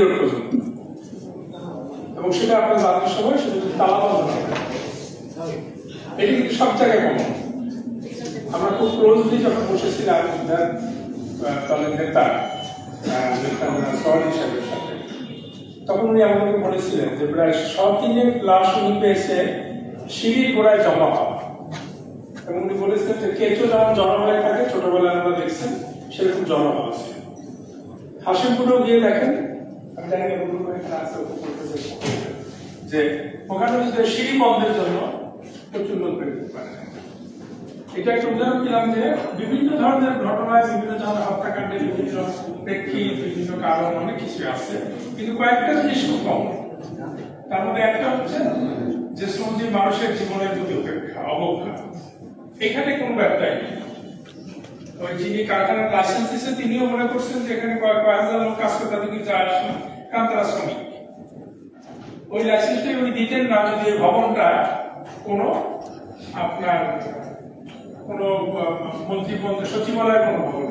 Road পর্যন্ত এবং সেটা আপনার সময় সেটা তালা বন্ধ এটি কিন্তু সব জায়গায় কমন। আমরা খুব ক্লোজলি যখন দলের নেতা তখন উনি আমাদেরকে বলেছিলেন যে প্রায় শতিনের লাশ উনি পেয়েছে সিঁড়ির গোড়ায় জমা হওয়া। এবং উনি বলেছেন যে কেঁচো যেমন জমা থাকে, ছোটবেলায় আমরা দেখছেন সেরকম জমা হওয়া হাসিমপুরেও গিয়ে দেখেন। আমি জানি না ওগুলো এখানে আছে। যে ওখানে যে সিঁড়ি বন্ধের জন্য প্রচুর লোক বের করতে পারে এটা একটা উদাহরণ দিলাম যে বিভিন্ন ধরনের ঘটনায় বিভিন্ন ধরনের হত্যাকাণ্ডে বিভিন্ন প্রেক্ষিত বিভিন্ন কারণ অনেক কিছু আছে, কিন্তু কয়েকটা জিনিস খুব কম। তার মধ্যে একটা হচ্ছে যে শ্রমজীবী মানুষের জীবনের প্রতি উপেক্ষা অবজ্ঞা। এখানে কোনো ব্যবসায় নেই। ওই যিনি কারখানার লাইসেন্স তিনিও মনে করছেন যে এখানে কয়েক হাজার লোক কাজ শ্রমিক। ওই লাইসেন্সটাই উনি দিতেন না, যদি ভবনটা কোনো আপনার কোনো মন্ত্রী সচিবালয়ের কোনো ভবন।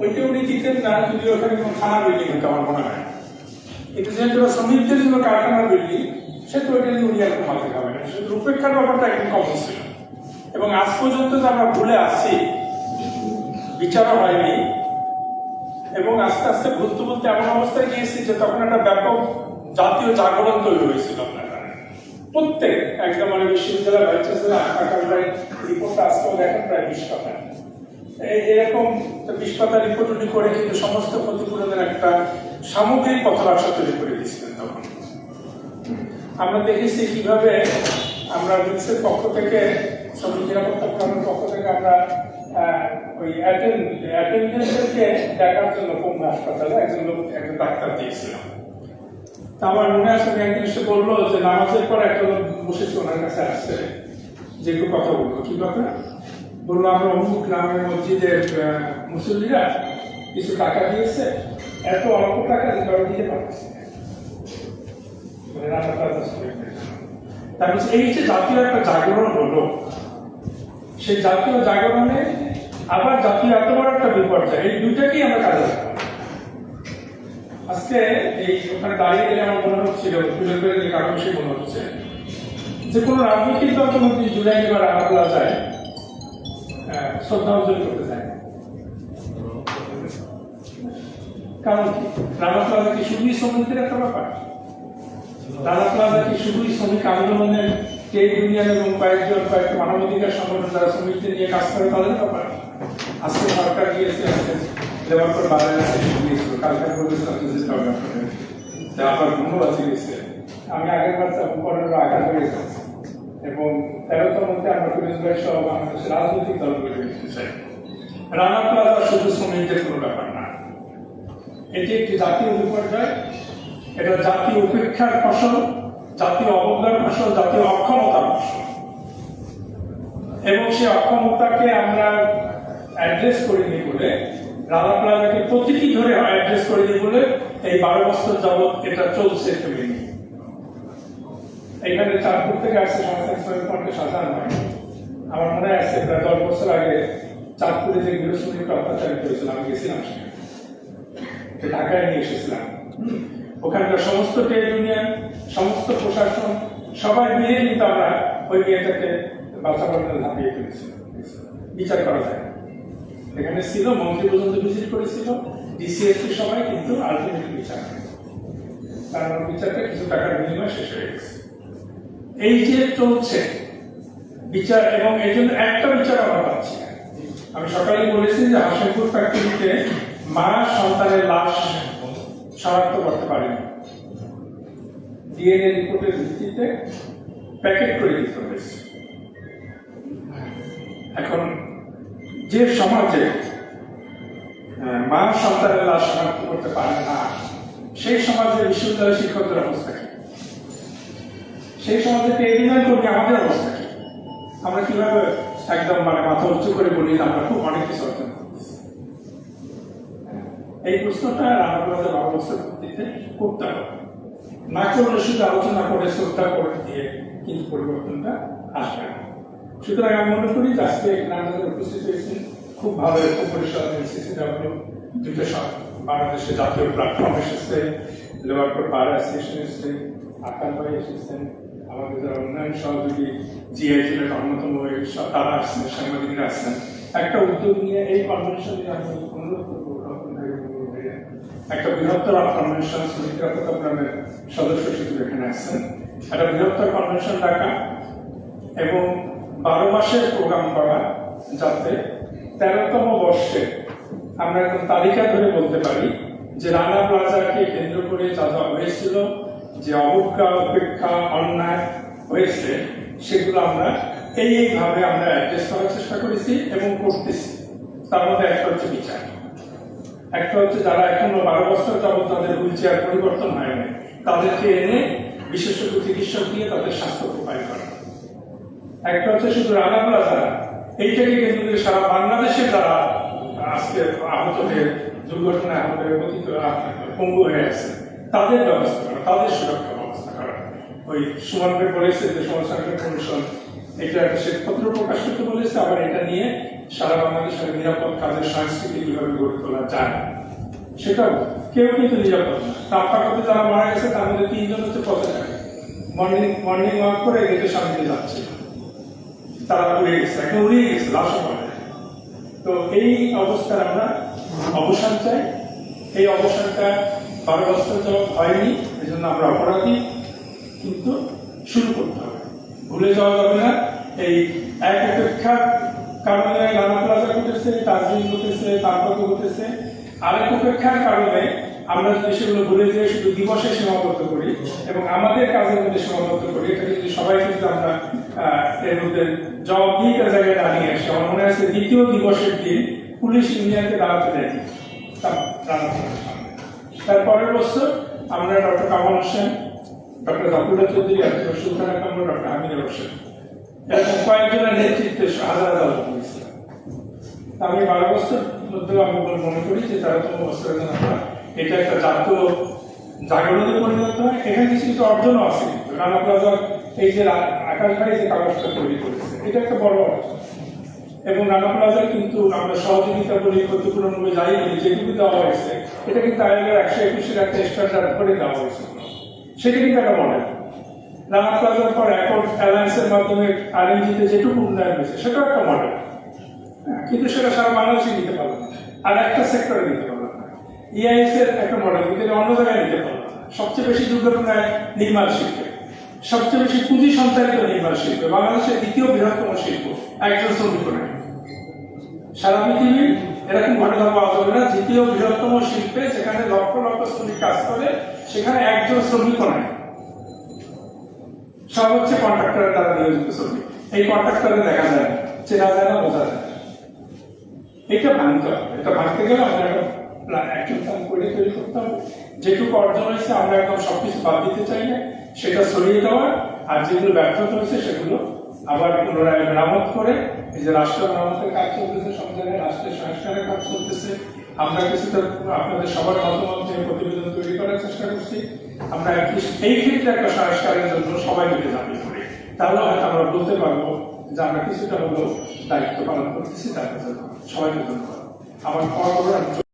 ওইটা উনি দিতেন না, যদি ওখানে কোনো থানা বিল্ডিং হতো, আমার মনে হয়। কিন্তু যেহেতু শ্রমিকদের জন্য কারখানার বিল্ডিং সে তো ওইটা নিয়ে উনি আর মাথা খাবে না। শুধু উপেক্ষার ব্যাপারটা একটু কম ছিল। এবং আজ পর্যন্ত যে আমরা ভুলে আসছি বিচারও হয়নি, এবং আস্তে আস্তে ভুলতে ভুলতে এমন অবস্থায় গিয়েছি যে তখন একটা ব্যাপক জাতীয় জাগরণ তৈরি হয়েছিল প্রত্যেক, একদম মানে বিশ্ববিদ্যালয় দেখেন প্রায় বিশ এরকম বিশ পাতা রিপোর্ট উনি করে কিন্তু সমস্ত ক্ষতিপূরণের একটা সামগ্রিক কথাবার্তা তৈরি করে দিয়েছিলেন তখন। আমরা দেখেছি কীভাবে আমরা মিক্সের পক্ষ থেকে শ্রমিক নিরাপত্তা ফোরামের পক্ষ থেকে আমরা ওই অ্যাটেন্ডেন্টদেরকে দেখার জন্য পঙ্গু হাসপাতালে একজন লোক, একজন ডাক্তার দিয়েছিলাম। তা আমার মনে আছে একদিন এসে বলল যে নামাজের পর একটা লোক বসেছে, ওনার কাছে আসছে। যে একটু কথা বলব। কি কথা? বলল, আমরা অমুক গ্রামের মসজিদের মুসল্লিরা কিছু টাকা দিয়েছে। এত অল্প টাকা যে কারও দিতে পারছে। তার মানে এই যে জাতীয় একটা জাগরণ হলো সেই জাতীয় জাগরণে আবার জাতীয় এত বড় একটা বিপর্যয়। এই দুটাকেই আমরা কাজে আজকে এই ওখানে দাঁড়িয়ে গেলে আমার মনে হচ্ছিল তুলে করে যে কারণ সে মনে হচ্ছে। যে কোনো রাজনৈতিক দল কোনো দিন জুলাই বা রানা যায় আহ, শ্রদ্ধাঞ্জলি করতে চায় কারণ রানা প্লাজা কি শুধুই শ্রমিকদের একটা ব্যাপার? রানা প্লাজা কি শুধুই শ্রমিক আন্দোলনের ট্রেড ইউনিয়ন এবং কয়েকজন কয়েকটা মানবাধিকার সংগঠন যারা শ্রমিকদের নিয়ে কাজ করে, তাদের ব্যাপার আজকে সরকার আজকে লেবার কোড বাজারে গিয়েছিল। কালকে বলেছিলাম যে আপনার ধন্যবাদ গিয়েছে। আমি আগের বার পনেরো আঘাত হয়েছে এবং তেরোটার মধ্যে আমরা পুলিশ ভাই সহ বাংলাদেশের রাজনৈতিক দলগুলো দেখতে রানা প্লাজা শুধু শ্রমিকদের কোনো ব্যাপার না। এটি একটি জাতীয় বিপর্যয় এটা জাতীয় উপেক্ষার ফসল। জাতীয় অবজ্ঞার ফসল জাতীয় অক্ষমতার ফসল এবং সেই অক্ষমতাকে আমরা অ্যাড্রেস করিনি বলে, রাধা প্লাজাকে প্রতিটি ধরে অ্যাড্রেস করিনি বলে এই বারো বছর যাবৎ এটা চলছে ফেমিনি এখানে চাঁদপুর থেকে আসছে সংস্থা ইসলামী সাধারণ হয়। আমার মনে আছে, প্রায় দশ বছর আগে চাঁদপুরে যে গৃহশ্রমিক অত্যাচারিত হয়েছিল, আমি গেছিলাম সেখানে। ঢাকায় নিয়ে এসেছিলাম। ওখানকার সমস্ত ট্রেড ইউনিয়ন সমস্ত প্রশাসন, সবাই মিলে কিন্তু আমরা ওই মেয়েটাকে বাচ্চাপাড়াতে ঝাঁপিয়ে ফেলেছি বিচার করা যায়। এখানে ছিল, মন্ত্রী পর্যন্ত ভিজিট করেছিল ডিসিএসপি সবাই কিন্তু আলটিমেটলি বিচার কারণ বিচারটা কিছু টাকার বিনিময়ে শেষ হয়ে গেছে। এই যে চলছে বিচার, এবং এই জন্য একটা বিচার আমরা পাচ্ছি। আমি সকালে বলেছি যে হাসিমপুর ফ্যাক্টরিতে মা সন্তানের লাশ শনাক্ত করতে পারেনি। ডিএনএ রিপোর্টের ভিত্তিতে প্যাকেট করে দিতে হয়েছে এখন যে সমাজে মা সন্তানের লাশ শনাক্ত করতে পারে না, সেই সমাজে বিশ্ববিদ্যালয় শিক্ষকদের অবস্থা কি? সেই সমাজে টেরিনাল কর্মী আমাদের অবস্থা কি? আমরা কীভাবে একদম মানে মাথা উঁচু করে বলি আমরা খুব অনেক কিছু অর্জন এই প্রশ্নটা রান্নাগুলোতে অবস্থার ভিত্তিতে করতে হবে না করলে শুধু আলোচনা করে, শ্রদ্ধা করে দিয়ে কিন্তু পরিবর্তনটা আসবে না। সুতরাং আমি মনে করি যে আজকে এখানে উপস্থিত হয়েছেন খুব ভালো একটা পরিষদ সিসিডাব্লিউ দুটো সব বাংলাদেশে জাতীয় প্ল্যাটফর্ম এসেছে, লেবার কোড বার অ্যাসোসিয়েশন এসেছে আকাল ভাই এসেছেন, আমাদের যারা উন্নয়ন সহযোগী জিআইটি এর অন্যতম তারা আসছেন, সাংবাদিকরা আসছেন। একটা উদ্যোগ নিয়ে এই কনভেনশনে আমি অনুরোধ করব একটা বৃহত্তর কনভেনশন প্রোগ্রামের সদস্য হিসেবে এখানে আসছেন। একটা বৃহত্তর কনভেনশন ডাকা এবং বারো মাসের প্রোগ্রাম করা, যাতে তেরোতম বর্ষে আমরা একদম তালিকা ধরে বলতে পারি যে রানা প্লাজাকে কেন্দ্র করে যা যা হয়েছিল, যে অবজ্ঞা, উপেক্ষা, অন্যায় হয়েছে, সেগুলো আমরা এই এইভাবে আমরা অ্যাড্রেস করার চেষ্টা করেছি এবং করতেছি। তার মধ্যে একটা হচ্ছে বিচার। একটা হচ্ছে যারা এখনও বারো বছর যাবত তাদের হুইল চেয়ার পরিবর্তন হয়নি তাদেরকে এনে বিশেষজ্ঞ চিকিৎসক দিয়ে তাদের স্বাস্থ্য প্রোফাইল করা একটা হচ্ছে শুধু রানা প্লাজা এইটাকে কেন্দ্র করে সারা বাংলাদেশে যারা আজকে আহত হয়ে দুর্ঘটনায় আহত হয়ে পতিত পঙ্গু হয়ে আছে, তাদের ব্যবস্থা করা, তাদের সুরক্ষা ব্যবস্থা করা। ওই সুমন ভাই বলেছে যে সংখ্যা কমিশন এটা একটা শ্বেতপত্র প্রকাশ করতে বলেছে, আবার এটা নিয়ে সারা বাংলাদেশের নিরাপদ কাজের সংস্কৃতি কীভাবে গড়ে তোলা যায় সেটা কেউ কিন্তু নিরাপদ না। যারা মারা গেছে, তার মধ্যে তিনজন হচ্ছে পথে থাকে মর্নিং মর্নিং ওয়াক করে সামনে যাচ্ছে। তারা উড়ে গেছে, এখন উড়ে গেছে তো এই অবস্থার আমরা অবসান চাই। এই অবসানটা বারো হয়নি এই জন্য আমরা অপরাধী, কিন্তু শুরু করতে হবে। ভুলে যাওয়া যাবে না এই এক অপেক্ষার কারণে রানা প্লাজা ঘটেছে তাজরিন ঘটেছে তারপর ঘটেছে আরেক অপেক্ষার কারণে আমরা যদি সেগুলো ভুলে যেয়ে শুধু দিবসে সীমাবদ্ধ করি এবং আমাদের কাজের মধ্যে সীমাবদ্ধ করি, এটা যদি সবাই যদি আমরা এর মধ্যে জবাব দিয়ে জবাবদিহিতার জায়গায় নিয়ে আসি, আমার মনে আছে দ্বিতীয় দিবসের দিন পুলিশ ইন্ডিয়ানকে দাঁড়াতে দেয়নি তা- রানা প্লাজার সামনে। তার পরের বছর আমরা doctor Kamal Hossain doctor Zafrullah Chowdhury doctor Sultana Kamrul doctor Hamidul Hossain এরকম কয়েকজনের নেতৃত্বে হাজার লোক হয়েছিল আমি বারো বছর মধ্যেও আমি মনে করি যে তেরোতম বছরের জন্য এটা একটা জাতীয় জাগরণে পরিণত হয়। এখানে কিছু কিছু অর্জনও আছে। রানা প্লাজার এই যে আকাশ যে কাগজটা তৈরি করেছে, এটা একটা বড় অর্জন। এবং রানা প্লাজার কিন্তু আমরা সহযোগিতা বলি, ক্ষতিপূরণ বলে, যাই বলি দেওয়া হয়েছে, এটা কিন্তু আইএলএর একশো একুশের একটা স্ট্যান্ডার্ড করে দেওয়া হয়েছে। কিন্তু একটা মডেল রানা প্লাজার পর অ্যাকর্ড অ্যালায়েন্সের মাধ্যমে আরএনজিতে যেটুকু উন্নয়ন হয়েছে সেটাও একটা মডেল হ্যাঁ, কিন্তু সেটা সারা বাংলাদেশে নিতে পারল না আর একটা সেক্টরে নিতে পারল না। ইআইএস এর একটা মডেল কিন্তু অন্য জায়গায় নিতে পারল সবচেয়ে বেশি দুর্ঘটনায় নির্মাণ শিল্পে সবচেয়ে বেশি পুঁজি সঞ্চালিত নির্মাণ শিল্পে বাংলাদেশের দ্বিতীয় বৃহত্তম শিল্প একজন শ্রমিক সারা পৃথিবী এরকম ঘটনা পাওয়া যাবে না। দ্বিতীয় বৃহত্তম শিল্পে যেখানে লক্ষ লক্ষ শ্রমিক কাজ করে, সেখানে একজন শ্রমিক নাই। সব হচ্ছে কন্ট্রাক্টরের দ্বারা নিয়োজিত শ্রমিক। এই কন্ট্রাক্টরে দেখা যায় চেনা যায় না, বোঝা যায় এটা ভাঙতে হবে। এটা ভাঙতে গেলে আমরা প্ল্যান করে তৈরি করতে হবে। যেটুকু অর্জন হয়েছে, আমরা একদম সবকিছু বাদ দিতে চাই না। সেটা সরিয়ে দেওয়ার আর যেগুলো ব্যর্থতা হয়েছে, সেগুলো আবার পুনরায় মেরামত করে এই যে রাষ্ট্র কাজ চলতেছে রাষ্ট্রের সংস্কারের কাজ চলতেছে। আমরা কিছুটা আপনাদের সবার মতামত নিয়ে প্রতিবেদন তৈরি করার চেষ্টা করছি। আমরা এই ক্ষেত্রে একটা সংস্কারের জন্য সবাই মিলে দাবি করি। তাহলে হয়তো আমরা বলতে পারব যে আমরা কিছুটা হলেও দায়িত্ব পালন করতেছি, তার জন্য সবাইকে ধন্যবাদ। আমার